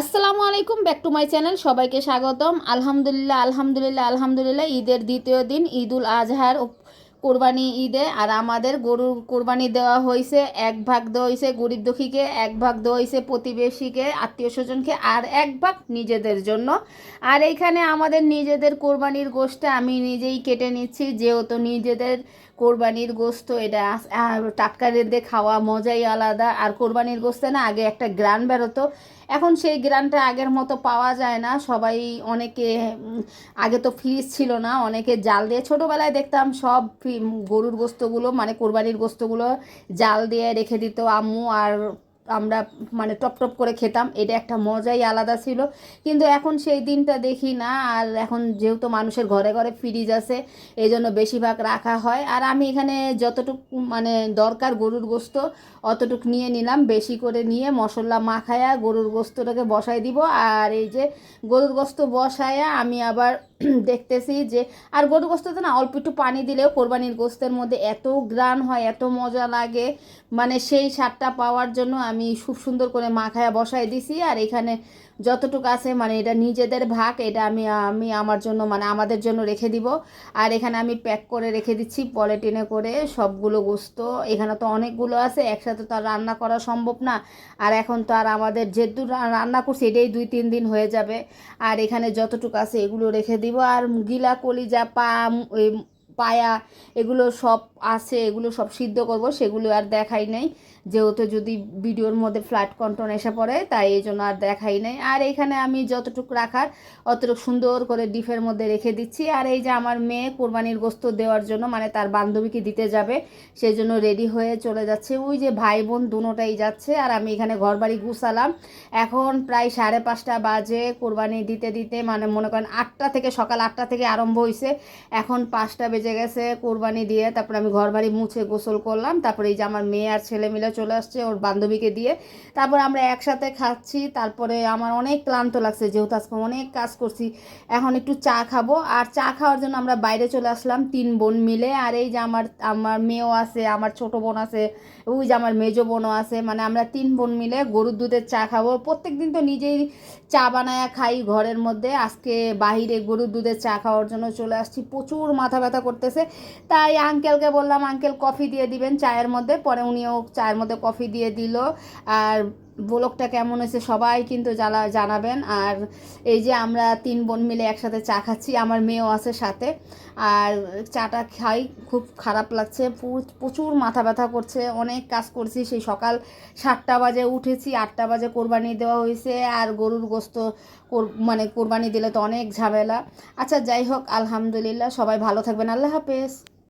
আসসালামু আলাইকুম, back to my channel, সবাইকে স্বাগতম। আলহামদুলিল্লাহ আলহামদুলিল্লাহ আলহামদুলিল্লাহ, ঈদের দ্বিতীয় দিন ঈদ উল আজহার কোরবানি ঈদে। আর আমাদের গরুর কোরবানি দেওয়া হয়েছে এক ভাগ দেওয়া হয়েছে গরিব দুঃখীকে, এক ভাগ দেওয়া হয়েছে প্রতিবেশীকে, আত্মীয় স্বজনকে, আর এক ভাগ নিজেদের জন্য। আর এইখানে আমাদের নিজেদের কোরবানির গোষ্ঠটা আমি নিজেই কেটে নিচ্ছি, যেহেতু নিজেদের কোরবানির গোস্ত, এটা টাটকা রেঁধে খাওয়া মজাই আলাদা। আর কোরবানির গোস্তে না, আগে একটা গ্রান বেরোতো। এখন সেই গ্রানটা আগের মতো পাওয়া যায় না। সবাই অনেকে আগে তো ফ্রিজ ছিল না, অনেকে জাল দিয়ে ছোটোবেলায় দেখতাম সব গরুর গোস্তগুলো মানে কোরবানির গোস্তগুলো জাল দিয়ে রেখে দিত আম্মু। আর আমরা মানে টপ টপ করে খেতাম, এটা একটা মজাই আলাদা ছিল। কিন্তু এখন সেই দিনটা দেখি না, আর এখন যেহেতু মানুষের ঘরে ঘরে ফ্রিজ আছে এই জন্য বেশিরভাগ রাখা হয়। আর আমি এখানে যতটুকু মানে দরকার গরুর গোস্ত, অতটুক নিয়ে নিলাম, বেশি করে নিয়ে মশলা মাখায়া গরুর গোস্তটাকে বসাই দিব। আর এই যে গরুর গোস্ত বসায়া আমি আবার দেখতেছি যে, আর গরুর গোস্ততে না অল্প একটু পানি দিলেও কোরবানির গোস্তের মধ্যে এত গ্রান হয়, এত মজা লাগে। মানে সেই স্বাদটা পাওয়ার জন্য আমি খুব সুন্দর করে মাখায়া বসাই দিছি, আর এখানে যতটুকু আছে মানে এটা নিজেদের ভাগ, এটা আমি আমি আমার জন্য মানে আমাদের জন্য রেখে দিব। আর এখানে আমি প্যাক করে রেখে দিচ্ছি, পলিটিনে করে সবগুলো গোস্ত। এখানে তো অনেকগুলো আছে, একসাথে তো আর রান্না করা সম্ভব না। আর এখন তো আর আমাদের যেহেতু রান্না করছি, এটাই দুই তিন দিন হয়ে যাবে। আর এখানে যতটুকু আছে, এগুলো রেখে দিব। আর গিলা কলিজা পা পায়া এগুলো সব আছে, এগুলো সব সিদ্ধ করব, সেগুলো আর দেখাই নাই। যেহেতু যদি ভিডিওর মধ্যে ফ্ল্যাট কন্টন এসে পড়ে, তাই এই জন্য আর দেখাই নাই। আর এখানে আমি যতটুকু রাখার, অতটুকু সুন্দর করে ডিফের মধ্যে রেখে দিচ্ছি। আর এই যে আমার মেয়ে কোরবানির গোস্ত দেওয়ার জন্য মানে তার বান্ধবীকে দিতে যাবে, সেই জন্য রেডি হয়ে চলে যাচ্ছে। ওই যে ভাই বোন দুটোটাই যাচ্ছে, আর আমি এখানে ঘরবাড়ি গুছালাম। এখন প্রায় সাড়ে পাঁচটা বাজে, কোরবানি দিতে দিতে মানে মনে করেন আটটা থেকে, সকাল আটটা থেকে আরম্ভ হয়েছে এখন পাঁচটা বেজে গেছে, কোরবানি দিয়ে তারপরে আমি ঘর বাড়ি মুছে গোসল করলাম। তারপরে এই যে আমার মেয়ে আর ছেলে মিলে চলে আসছে ওর বান্ধবীকে দিয়ে। তারপর আমরা একসাথে খাচ্ছি, তারপরে আমার অনেক ক্লান্ত লাগছে যেহেতু আজকে অনেক কাজ করছি। এখন একটু চা খাব আর চা খাওয়ার জন্য আমরা বাইরে চলে আসলাম তিন বোন মিলে। আর এই যে আমার আমার মেয়েও আছে, আমার ছোট বোন আছে, ওই যে আমার মেজো বোনও আছে। মানে আমরা তিন বোন মিলে গরুর দুধের চা খাব। প্রত্যেক দিন তো নিজেই চা বানায়া খাই ঘরের মধ্যে। আজকে বাহিরে গরুর দুধের চা খাওয়ার জন্য চলে আসছি। প্রচুর মাথা ব্যথা করতেছে। তাই আঙ্কেলকে বললাম আঙ্কেল কফি দিয়ে দিবেন চায়ের মধ্যে। পরে উনিও চায়ের মধ্যে কফি দিয়ে দিল। আর ব্লগটা কেমন হয়েছে সবাই কিন্তু জানা, জানাবেন। আর এই যে আমরা তিন বোন মিলে একসাথে চা খাচ্ছি, আমার মেয়েও আছে সাথে। আর চাটা খাই, খুব খারাপ লাগছে। প্রচুর মাথা ব্যথা করছে। অনেক কাজ করছি। সেই সকাল সাতটা বাজে উঠেছি, আটটা বাজে কোরবানি দেওয়া হয়েছে। আর গরুর গোস্ত মানে কোরবানি দিলে তো অনেক ঝামেলা। আচ্ছা যাই হোক, আলহামদুলিল্লাহ, সবাই ভালো থাকবেন। আল্লাহ হাফেজ।